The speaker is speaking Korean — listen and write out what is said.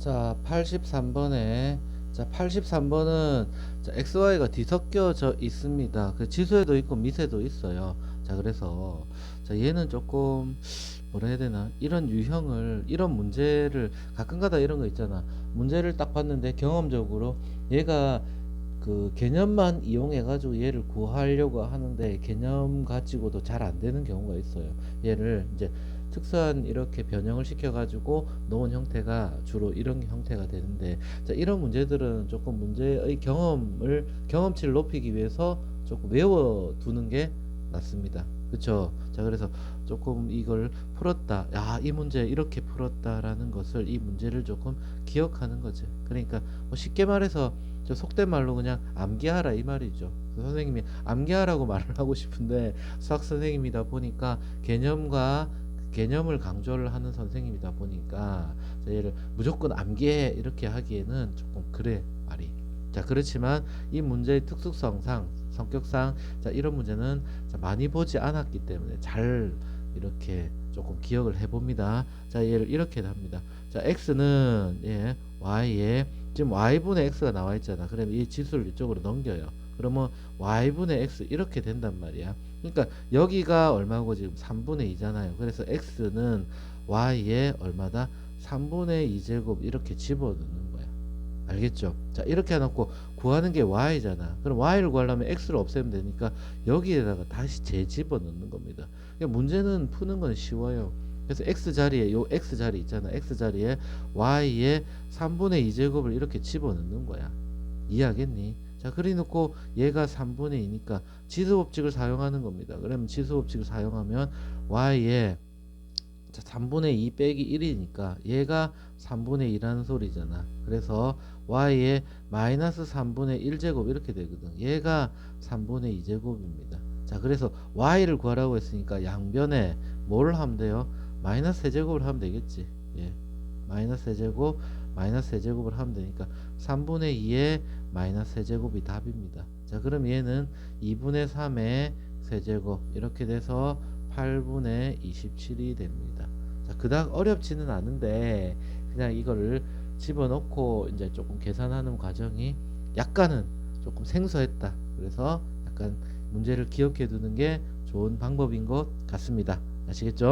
자, 83번에 자, 83번은 자, XY가 뒤섞여져 있습니다. 그 지수에도 있고 미세도 있어요. 자, 그래서 자, 얘는 조금 뭐라 해야 되나? 이런 유형을 이런 문제를 가끔가다 이런 거 있잖아. 문제를 딱 봤는데 경험적으로 얘가 그 개념만 이용해 가지고 얘를 구하려고 하는데 개념 가지고도 잘 안 되는 경우가 있어요. 얘를 이제 특수한 이렇게 변형을 시켜 가지고 놓은 형태가 주로 이런 형태가 되는데 자, 이런 문제들은 조금 문제의 경험을 경험치를 높이기 위해서 조금 외워 두는 게 낫습니다. 그쵸? 자, 그래서 조금 이걸 풀었다. 야, 이 문제 이렇게 풀었다라는 것을 이 문제를 조금 기억하는 거지. 그러니까 뭐 쉽게 말해서 저 속된 말로 그냥 암기하라 이 말이죠. 그 선생님이 암기하라고 말을 하고 싶은데 수학 선생님이다 보니까 개념과 개념을 강조를 하는 선생님이다 보니까 자, 얘를 무조건 암기해 이렇게 하기에는 조금 그래 말이. 자 그렇지만 이 문제의 특수성상 성격상 자 이런 문제는 자, 많이 보지 않았기 때문에 잘 이렇게 조금 기억을 해봅니다. 자 얘를 이렇게 합니다. 자 x는 예 y에 지금 y분의 x가 나와 있잖아. 그러면 이 지수를 이쪽으로 넘겨요. 그러면 y분의 x 이렇게 된단 말이야. 그러니까 여기가 얼마고 지금 3분의 2잖아요. 그래서 x는 y에 얼마다? 3분의 2제곱 이렇게 집어넣는. 알겠죠? 자, 이렇게 해놓고 구하는 게 y잖아. 그럼 y를 구하려면 x를 없애면 되니까 여기에다가 다시 재집어 넣는 겁니다. 그러니까 문제는 푸는 건 쉬워요. 그래서 x 자리에 요 x 자리 있잖아. x 자리에 y에 3분의 2제곱을 이렇게 집어 넣는 거야. 이해하겠니? 자, 그리 놓고 얘가 3분의 2니까 지수 법칙을 사용하는 겁니다. 그러면 지수 법칙을 사용하면 자, 3분의 2 빼기 1이니까 얘가 3분의 2라는 소리잖아. 그래서 y에 마이너스 3분의 1제곱 이렇게 되거든. 얘가 3분의 2제곱입니다. 자, 그래서 y를 구하라고 했으니까 양변에 뭘 하면 돼요? 마이너스 세제곱을 하면 되겠지. 예. 마이너스 세제곱, 마이너스 세제곱을 하면 되니까 3분의 2에 마이너스 세제곱이 답입니다. 자, 그럼 얘는 2분의 3의 세제곱 이렇게 돼서 8분의 27이 됩니다. 자, 그닥 어렵지는 않은데 그냥 이거를 집어넣고 이제 조금 계산하는 과정이 약간은 조금 생소했다. 그래서 약간 문제를 기억해 두는 게 좋은 방법인 것 같습니다. 아시겠죠?